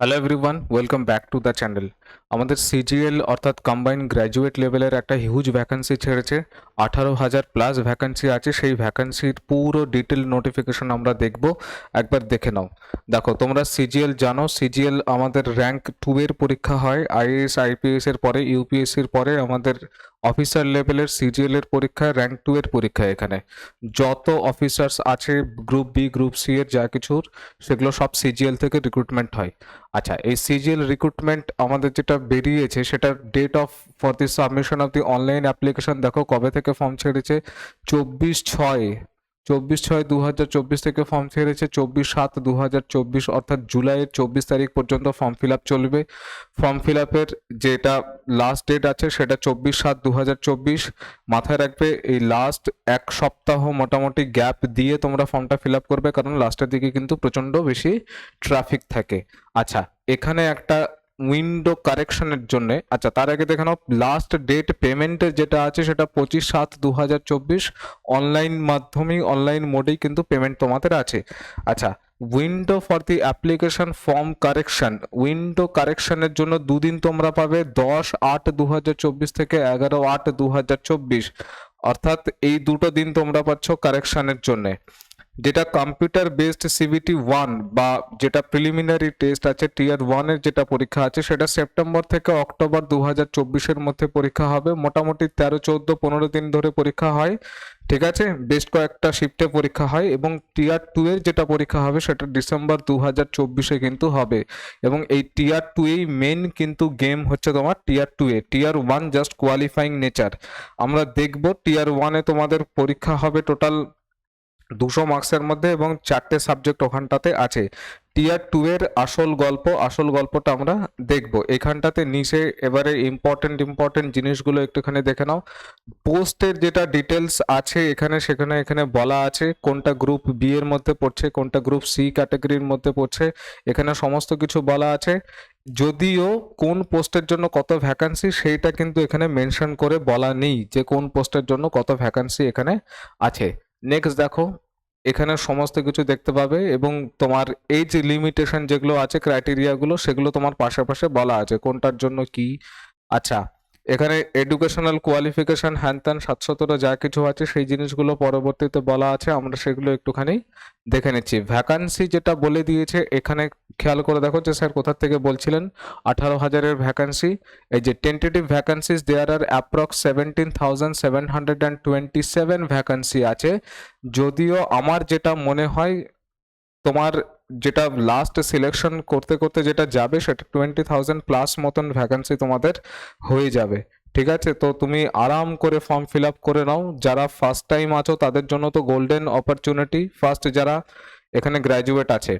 Hello everyone welcome back to the channel আমাদের CGL অর্থাৎ combine graduate লেভেলের একটা হিউজ ভ্যাকান্সি ছেড়েছে। আঠারো হাজার প্লাস ভ্যাকান্সি আছে, সেই ভ্যাকান্সির পুরো ডিটেল নোটিফিকেশন আমরা দেখব। একবার দেখে নাও। দেখো, তোমরা সিজিএল জানো সিজিএল আমাদের র্যাঙ্ক টু এর পরীক্ষা হয় আইএএস আইপিএস এর পরে ইউপিএসসির পরে আমাদের অফিসার লেভেলের সিজিএল এর পরীক্ষা র্যাঙ্ক টু এর পরীক্ষা এখানে। যত অফিসার্স আছে গ্রুপ বি গ্রুপ সি এর যা কিছুর, সেগুলো সব সিজিএল থেকে রিক্রুটমেন্ট হয়। আচ্ছা এই সিজিএল রিক্রুটমেন্ট আমাদের যেটা বেরিয়েছে সেটা date of for the submission of the online application দেখো কবে থেকে ফর্ম ছেড়েছে? চব্বিশ ছয় চব্বিশ ছয় দু হাজার চব্বিশ থেকে ফর্ম ছেড়েছে চব্বিশ সাত দু হাজার চব্বিশ, অর্থাৎ জুলাইয়ের চব্বিশ তারিখ পর্যন্ত ফর্ম ফিল আপ চলবে। ফর্ম ফিল আপের যেটা লাস্ট ডেট আছে, সেটা চব্বিশ সাত দু হাজার চব্বিশ। মাথায় রাখবে, এই লাস্ট এক সপ্তাহ মোটামুটি গ্যাপ দিয়ে তোমরা ফর্মটা ফিল আপ করবে, কারণ লাস্টের দিকে কিন্তু প্রচণ্ড বেশি ট্রাফিক থাকে। আচ্ছা এখানে একটা উইন্ডো কারেকশনের জন্য। আচ্ছা তার আগে দেখে নাও লাস্ট ডেট পেমেন্টের যেটা আছে সেটা পঁচিশ সাত দু হাজার চব্বিশ। অনলাইন মাধ্যমেই অনলাইন মোডেই কিন্তু পেমেন্ট তোমাদের আছে। আচ্ছা window for the application form correction window কারেকশনের জন্য দুদিন তোমরা পাবে দশ আট দু থেকে এগারো আট দু অর্থাৎ এই দুটো দিন তোমরা পাচ্ছ কারেকশনের জন্যে। যেটা কম্পিউটার বেসড সিবিটি ওয়ান বা যেটা প্রিলিমিনারি টেস্ট আছে টিয়ার ওয়ানের যেটা পরীক্ষা আছে, সেটা সেপ্টেম্বর থেকে অক্টোবর দু হাজার চব্বিশের মধ্যে পরীক্ষা হবে। মোটামুটি তেরো, চোদ্দ, পনেরো দিন ধরে পরীক্ষা হয়, ঠিক আছে? বেশ কয়েকটা শিফটে পরীক্ষা হয় এবং টিয়ার টু এর যেটা পরীক্ষা হবে, সেটা ডিসেম্বর দু হাজার চব্বিশে কিন্তু হবে। এবং এই টিয়ার টু এই মেন কিন্তু গেম হচ্ছে তোমার টিয়ার টু এ। Tier one just qualifying nature আমরা দেখব টিয়ার ওয়ানে তোমাদের পরীক্ষা হবে টোটাল দুশো মার্কসের মধ্যে এবং চারটে সাবজেক্ট ওখানটাতে আছে। টিয়ার টু এর আসল গল্প, আসল গল্পটা আমরা দেখব। এখানটাতে নিচে এবারে ইম্পর্টেন্ট ইম্পর্টেন্ট জিনিসগুলো একটুখানি দেখে নাও। পোস্টের যেটা ডিটেলস আছে এখানে, সেখানে, এখানে বলা আছে কোনটা গ্রুপ বি এর মধ্যে পড়ছে, কোনটা গ্রুপ সি ক্যাটাগরির মধ্যে পড়ছে, এখানে সমস্ত কিছু বলা আছে। যদিও কোন পোস্টের জন্য কত ভ্যাকান্সি সেইটা কিন্তু এখানে মেনশন করে বলা নেই যে কোন পোস্টের জন্য কত ভ্যাকান্সি এখানে আছে। নেক্সট দেখো, এখানে সমস্ত কিছু দেখতে পাবে এবং তোমার এই যে লিমিটেশন যেগুলো আছে ক্রাইটেরিয়াগুলো সেগুলো তোমার পাশাপাশি বলা আছে কোনটার জন্য কি। আচ্ছা এখানে এডুকেশনাল কোয়ালিফিকেশন হ্যান ত্যান সাতশতটা যা কিছু আছে, সেই জিনিসগুলো পরবর্তীতে বলা আছে, আমরা সেগুলো একটুখানি দেখে নিচ্ছি। ভ্যাকান্সি যেটা বলে দিয়েছে, এখানে খেয়াল করে দেখো যে স্যার কোথা থেকে বলছিলেন? আঠারো হাজারের ভ্যাকান্সি এই যে tentative vacancies there are approx seventeen thousand seven hundred and twenty seven vacancy আছে। যদিও আমার যেটা মনে হয়, তোমার যেটা লাস্ট সিলেকশন করতে করতে যেটা যাবে, সেটা টোয়েন্টি থাউজেন্ড প্লাস মতন ভ্যাকান্সি তোমাদের হয়ে যাবে। ঠিক আছে? তো তুমি আরাম করে ফর্ম ফিল আপ করে নাও। যারা ফার্স্ট টাইম আছো, তাদের জন্য তো গোল্ডেন অপরচুনিটি ফার্স্ট যারা এখানে গ্র্যাজুয়েট আছে।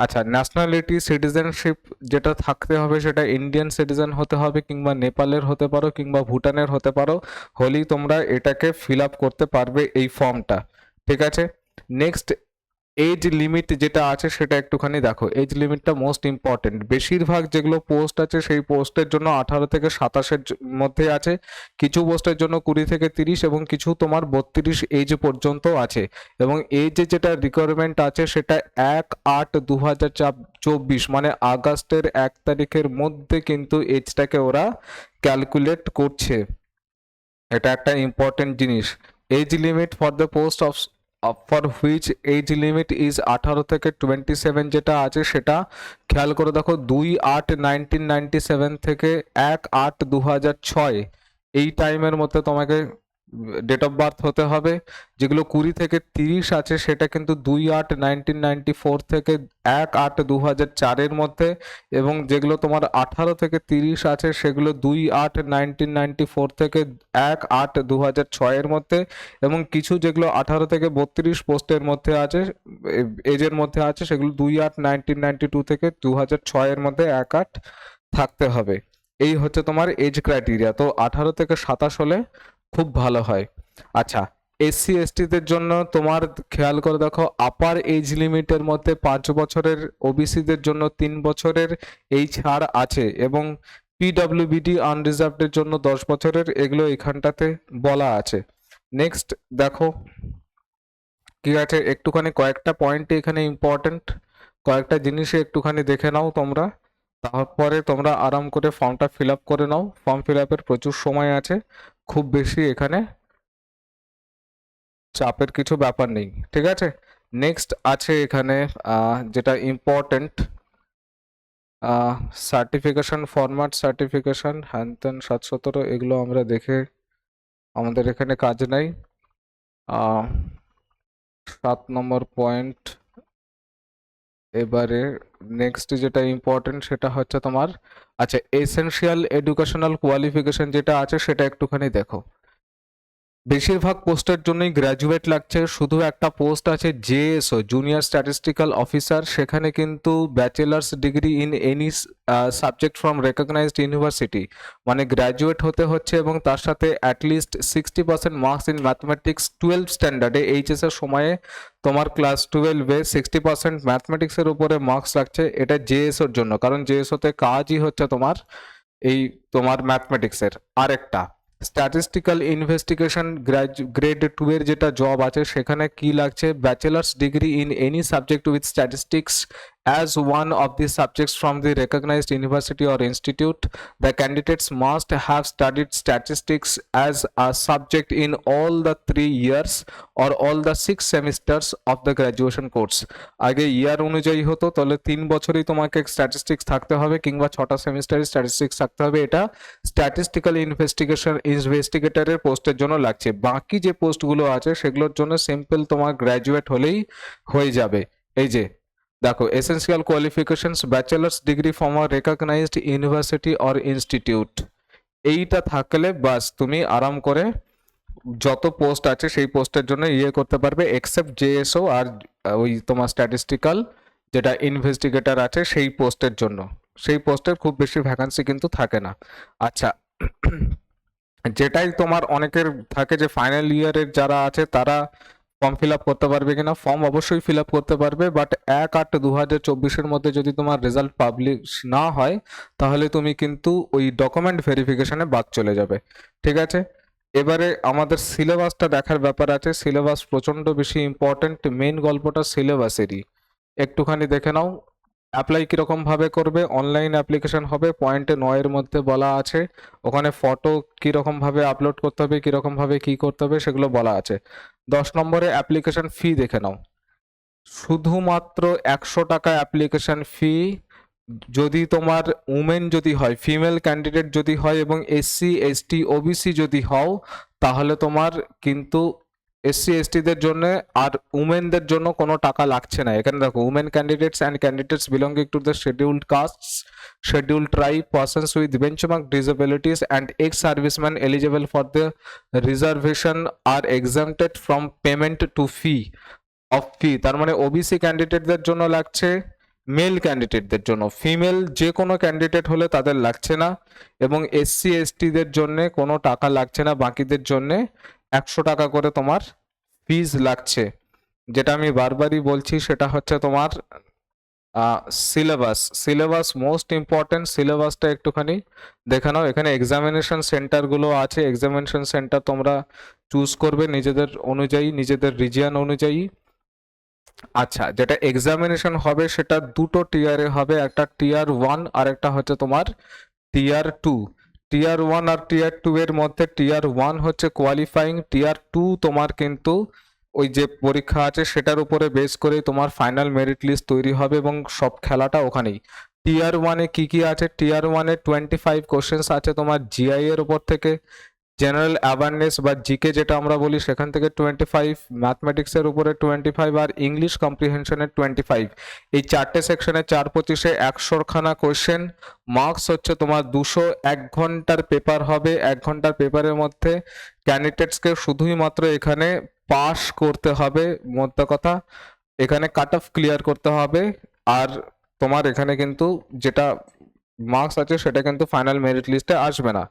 আচ্ছা ন্যাশনালিটি সিটিজেনশিপ যেটা থাকতে হবে, সেটা ইন্ডিয়ান সিটিজেন হতে হবে, কিংবা নেপালের হতে পারো, কিংবা ভুটানের হতে পারো, হলেই তোমরা এটাকে ফিল আপ করতে পারবে এই ফর্মটা ঠিক আছে? নেক্সট এজ লিমিট যেটা আছে সেটা একটুখানি দেখো এজ লিমিটটা মোস্ট ইম্পর্টেন্ট বেশিরভাগ যেগুলো পোস্ট আছে সেই পোস্টের জন্য আঠারো থেকে সাতাশের মধ্যে আছে, কিছু পোস্টের জন্য কুড়ি থেকে তিরিশ এবং কিছু তোমার বত্রিশ এজ পর্যন্ত আছে। এবং এজ যেটা রিকোয়ারমেন্ট আছে সেটা এক আট দু হাজার চব্বিশ মানে আগস্টের এক তারিখের মধ্যে কিন্তু এজটাকে ওরা ক্যালকুলেট করছে। এটা একটা ইম্পর্টেন্ট জিনিস। Age limit for the post of for which age limit is আঠারো থেকে টোয়েন্টি সেভেন যেটা আছে সেটা খেয়াল করে দেখো দুই আট নাইনটিন নাইনটি সেভেন থেকে এক আট দু হাজার ছয় এই টাইমের মধ্যে তোমাকে ডেট অফ বার্থ হতে হবে, যেগুলো কুড়ি থেকে তিরিশ আছে, সেটা কিন্তু দুই আট নাইনটিন নাইনটি ফোর থেকে এক আট দু হাজার চারের মধ্যে, এবং যেগুলো তোমার আঠারো থেকে তিরিশ আছে, সেগুলো দুই আট নাইনটিন নাইনটি ফোর থেকে এক আট দু হাজার ছয়ের মধ্যে, এবং কিছু যেগুলো আঠারো থেকে বত্রিশ পোস্টের মধ্যে আছে এজের মধ্যে আছে, সেগুলো দুই আট নাইনটিন নাইনটি টু থেকে দু হাজার ছয়ের মধ্যে এক আট থাকতে হবে। এই হচ্ছে তোমার এজ ক্রাইটেরিয়া তো আঠারো থেকে সাতাশ হলে খুব ভালো হয়। আচ্ছা এসসি এসটিদের জন্য তোমার খেয়াল করে দেখো আপার এজ লিমিটের মধ্যে পাঁচ বছরের ওবিসিদের জন্য তিন বছরের এই ছাড় আছে এবং পিডব্লিউবিডি আনরিজার্ভডের জন্য দশ বছরের এগুলো এখানটাতে বলা আছে। নেক্সট দেখো, কি আছে? একটুখানি কয়েকটা পয়েন্ট এখানে ইম্পর্টেন্ট কয়েকটা জিনিসে একটুখানি দেখে নাও তোমরা। তারপরে তোমরা আরাম করে ফর্মটা ফিল আপ করে নাও। ফর্ম ফিল আপের প্রচুর সময় আছে। খুব বেশি এখানে চাপের কিছু ব্যাপার নেই, ঠিক আছে? নেক্সট আছে এখানে যেটা ইম্পর্টেন্ট সার্টিফিকেশন ফরম্যাট সার্টিফিকেশন হ্যান ত্যান সাত সতেরো, এগুলো আমরা দেখে আমাদের এখানে কাজ নাই। সাত নম্বর পয়েন্ট এবারে নেক্সট যেটা ইম্পর্টেন্ট সেটা হচ্ছে তোমার আচ্ছা এসেনশিয়াল এডুকেশনাল কোয়ালিফিকেশন যেটা আছে সেটা একটুখানি দেখো। বেশিরভাগ পোস্টের জন্যই গ্র্যাজুয়েট লাগছে। শুধু একটা পোস্ট আছে জেএসও জুনিয়র স্ট্যাটিস্টিক্যাল অফিসার সেখানে কিন্তু bachelor's degree in any subject from recognised university মানে গ্র্যাজুয়েট হতে হচ্ছে এবং তার সাথে at least sixty percent marks in mathematics twelve স্ট্যান্ডার্ডে HS এর সময়ে তোমার ক্লাস টুয়েলভে সিক্সটি পার্সেন্ট ম্যাথমেটিক্সের উপরে মার্কস রাখছে এটা জেএসওর জন্য। কারণ জেএসওতে কাজই হচ্ছে তোমার এই তোমার ম্যাথমেটিক্সের আরেকটা। স্ট্যাটিস্টিক্যাল ইনভেস্টিগেশন গ্রেড টু এর যেটা জব আছে, সেখানে কি লাগছে? Bachelor's degree in any subject with statistics as one of the subjects from the recognized university or institute the candidates must have studied statistics as a subject in all the three years or all the six semesters of the graduation course আগে ইয়ার অনুযায়ী হতো তাহলে তিন বছরই তোমাকে statistics থাকতে হবে কিংবা ছটা সেমিস্টারে স্ট্যাটিস্টিক্স থাকতে হবে এটা স্ট্যাটিস্টিক্যাল ইনভেস্টিগেশন ইনভেস্টিগেটরের পোস্টের জন্য লাগছে বাকি যে পোস্টগুলো আছে সেগুলোর জন্য সিম্পল তোমার গ্র্যাজুয়েট হলেই হয়ে যাবে এই যে দেখো essential qualifications bachelor's degree from a recognised university or institute এইটা থাকলে বাস, তুমি আরাম করে যত পোস্ট আছে সেই পোস্টের জন্য ইয়ে করতে পারবে এক্সেপ্ট জেএসও আর ওই তোমার স্ট্যাটিস্টিক্যাল যেটা ইনভেস্টিগেটর আছে সেই পোস্টের জন্য। সেই পোস্টের খুব বেশি ভ্যাকান্সি কিন্তু থাকে না। আচ্ছা যেটাই তোমার অনেকের থাকে যে ফাইনাল ইয়ারের যারা আছে তারা ফর্ম ফিল আপ করতে পারবে কিনা? ফর্ম অবশ্যই ফিল আপ করতে পারবে বাট এক আট দু হাজার চব্বিশের মধ্যে যদি তোমার রেজাল্ট পাবলিশ না হয়, তাহলে তুমি কিন্তু ওই ডকুমেন্ট ভেরিফিকেশনে বাদ চলে যাবে। ঠিক আছে? এবারে আমাদের সিলেবাসটা দেখার ব্যাপার আছে। সিলেবাস প্রচণ্ড বেশি ইম্পর্টেন্ট মেইন গল্পটা সিলেবাসেরই একটুখানি দেখে নাও। অ্যাপ্লাই কীরকম ভাবে করবে? অনলাইন অ্যাপ্লিকেশান হবে। পয়েন্টে নয়ের মধ্যে বলা আছে। ওখানে ফটো কীরকমভাবে আপলোড করতে হবে কীরকমভাবে কী করতে হবে, সেগুলো বলা আছে। দশ নম্বরে অ্যাপ্লিকেশন ফি দেখে নাও। শুধুমাত্র একশো টাকা অ্যাপ্লিকেশন ফি যদি তোমার উমেন যদি হয় ফিমেল ক্যান্ডিডেট যদি হয় এবং এসসি এসটি ওবিসি যদি হও, তাহলে তোমার কিন্তু এসসি এসটিদের জন্য আর উমেনদের জন্য কোনো টাকা লাগছে না। এখানে দেখো women candidates and candidates belonging to the scheduled castes scheduled tribe persons with benchmark disabilities and ex-servicemen eligible for the reservation R exempted from payment to fee of fee তার মানে ওবিসি ক্যান্ডিডেটদের জন্য লাগছে মেল ক্যান্ডিডেটদের জন্য। Female যে কোনো candidate হলে তাদের লাগছে না এবং এসসি এসটিদের জন্য কোনো টাকা লাগছে না বাকিদের জন্য। একশো টাকা করে তোমার ফিজ লাগছে। যেটা আমি বারবারই বলছি, সেটা হচ্ছে তোমার সিলেবাস সিলেবাস মোস্ট ইম্পর্টেন্ট সিলেবাসটা একটুখানি দেখে নাও। এখানে এক্সামিনেশন সেন্টারগুলো আছে। এক্সামিনেশন সেন্টার তোমরা চুজ করবে নিজেদের অনুযায়ী, নিজেদের রিজিয়ান অনুযায়ী। আচ্ছা যেটা এক্সামিনেশন হবে, সেটা দুটো টিয়ারে হবে। একটা টিয়ার ওয়ান আর একটা হচ্ছে তোমার টিয়ার টু টিয়ার ওয়ান আর টিয়ার টু এর মধ্যে টিয়ার ওয়ান হচ্ছে কোয়ালিফাইং টিয়ার টু তোমার কিন্তু ওই যে পরীক্ষা আছে সেটার উপরে বেস করে তোমার ফাইনাল মেরিট লিস্ট তৈরি হবে এবং সব খেলাটা ওখানেই। টিয়ার ওয়ানে কি কি আছে? টিয়ার ওয়ানে টোয়েন্টি ফাইভ কোশ্চেন্স আছে তোমার জিআই এর উপর থেকে। জেনারেল অ্যাওয়ারনেস বা জিকে যেটা আমরা বলি, সেখান থেকে টোয়েন্টি ফাইভ ম্যাথমেটিক্সের উপরে টোয়েন্টি ফাইভ আর ইংলিশ কম্প্রিহেনশনের টোয়েন্টি ফাইভ এই চারটে সেকশনে চার পঁচিশে একশোখানা কোয়েশ্চেন মার্কস হচ্ছে তোমার দুশো এক ঘণ্টার পেপার হবে। এক ঘণ্টার পেপারের মধ্যে ক্যান্ডিডেটসকে শুধুই মাত্র এখানে পাস করতে হবে, মোদ্দা কথা। এখানে কাট অফ ক্লিয়ার করতে হবে। আর তোমার এখানে কিন্তু যেটা মার্কস আছে, সেটা কিন্তু ফাইনাল মেরিট লিস্টে আসবে না।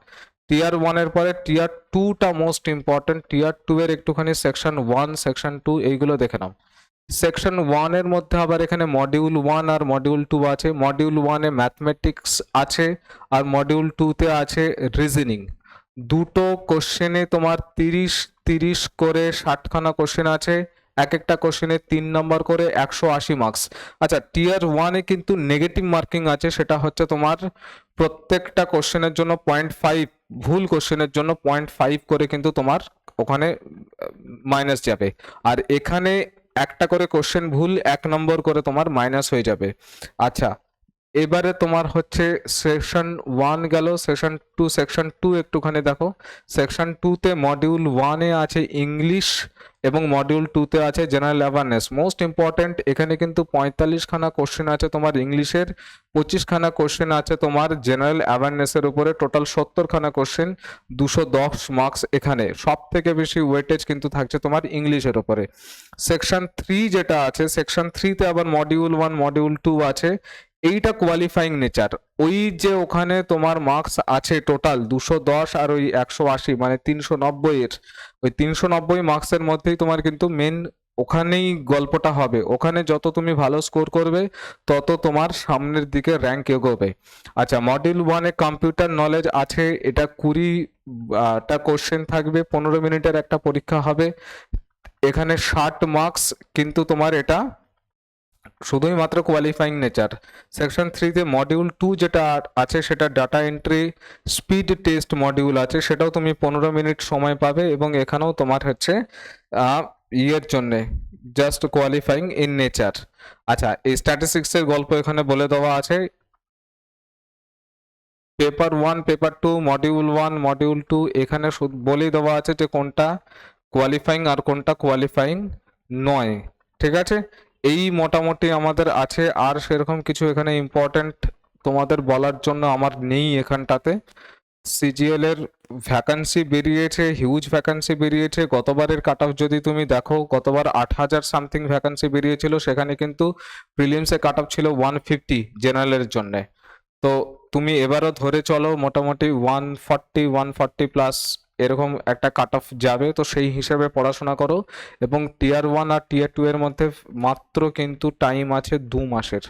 টিয়ার ওয়ানের পরে টিয়ার টুটা মোস্ট ইম্পর্টেন্ট টিয়ার টু এর একটুখানি সেকশন ওয়ান সেকশন টু এইগুলো দেখে নাও। সেকশন ওয়ানের মধ্যে আবার এখানে মডিউল ওয়ান আর মডিউল টু আছে। মডিউল ওয়ানে ম্যাথমেটিক্স আছে আর মডিউল টুতে আছে রিজনিং দুটো কোশ্চেনে তোমার তিরিশ তিরিশ করে ষাটখানা কোশ্চেন আছে। এক একটা কোশ্চেনে তিন নম্বর করে একশো আশি মার্কস আচ্ছা টিয়ার ওয়ানে কিন্তু নেগেটিভ মার্কিং আছে, সেটা হচ্ছে তোমার প্রত্যেকটা কোশ্চেনের জন্য পয়েন্ট ফাইভ ভুল কোশ্চেনের জন্য পয়েন্ট ফাইভ করে কিন্তু তোমার ওখানে মাইনাস যাবে। আর এখানে একটা করে কোশ্চেন ভুল, এক নম্বর করে তোমার মাইনাস হয়ে যাবে। আচ্ছা এবারে তোমার হচ্ছে সেকশন ওয়ান গেল সেকশন টু সেকশন টু একটুখানি দেখো। সেকশন টুতে মডিউল ওয়ানে আছে ইংলিশ এবং মডিউল টুতে আছে জেনারেল অ্যাওয়ারনেস মোস্ট ইম্পর্ট্যান্ট এখানে কিন্তু পঁয়তাল্লিশ খানা কোশ্চেন আছে তোমার ইংলিশের, পঁচিশ খানা কোশ্চেন আছে তোমার জেনারেল অ্যাওয়ারনেসের উপরে টোটাল সত্তর খানা কোশ্চেন দুশো দশ মার্কস এখানে। সব থেকে বেশি ওয়েটেজ কিন্তু থাকছে তোমার ইংলিশের উপরে। সেকশন থ্রি যেটা আছে সেকশন থ্রিতে আবার মডিউল ওয়ান মডিউল টু আছে। এইটা কোয়ালিফাইং নেচার ওই যে ওখানে তোমার মার্কস আছে টোটাল দুশো দশ আর ওই একশো আশি মানে তিনশো নব্বই এর ওই তিনশো নব্বই মার্কসের মধ্যেই তোমার কিন্তু মেন ওখানেই গল্পটা হবে। ওখানে যত তুমি ভালো স্কোর করবে, তত তোমার সামনের দিকে র্যাঙ্ক এগোবে। আচ্ছা মডিউল ওয়ানে কম্পিউটার নলেজ আছে, এটা কুড়িটা কোশ্চেন থাকবে, পনেরো মিনিটের একটা পরীক্ষা হবে। এখানে ষাট মার্কস কিন্তু তোমার এটা শুধুই মাত্র কোয়ালিফাইং নেচার সেকশন থ্রিতে মডিউল টু যেটা আছে সেটা data entry speed test module আছে, সেটাও তুমি পনেরো মিনিট সময় পাবে এবং এখানেও তোমার হচ্ছে ইয়ের জন্যে জাস্ট কোয়ালিফাইং ইন নেচার আচ্ছা এই স্ট্যাটিস্টিক্সের গল্প এখানে বলে দেওয়া আছে। Paper one paper two module one module two এখানে বলেই দেওয়া আছে যে কোনটা কোয়ালিফাইং আর কোনটা কোয়ালিফাইং নয়। ঠিক আছে? এই মোটামুটি আমাদের আছে, আর সেরকম কিছু এখানে ইম্পর্ট্যান্ট তোমাদের বলার জন্য আমার নেই এখানটাতে। সিজিএল এর ভ্যাকান্সি বেরিয়েছে হিউজ ভ্যাকান্সি বেরিয়েছে। গতবারের কাট অফ যদি তুমি দেখো, গতবার আট হাজার সামথিং ভ্যাকান্সি বেরিয়েছিল, সেখানে কিন্তু প্রিলিমসে কাট অফ ছিল ওয়ান ফিফটি জেনারেলের জন্যে। তো তুমি এবারও ধরে চলো, মোটামুটি one forty one forty plus এরকম একটা কাট অফ যাবে, তো সেই হিসাবে পড়াশোনা করো। এবং টিয়ার ওয়ান আর টিয়ার টু এর মধ্যে মাত্র কিন্তু টাইম আছে দু মাসের।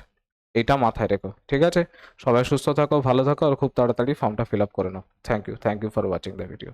এটা মাথায় রেখো, ঠিক আছে? সবাই সুস্থ থাকো, ভালো থাকো, আর খুব তাড়াতাড়ি ফর্মটা ফিল আপ করে নাও। Thank you thank you for watching the video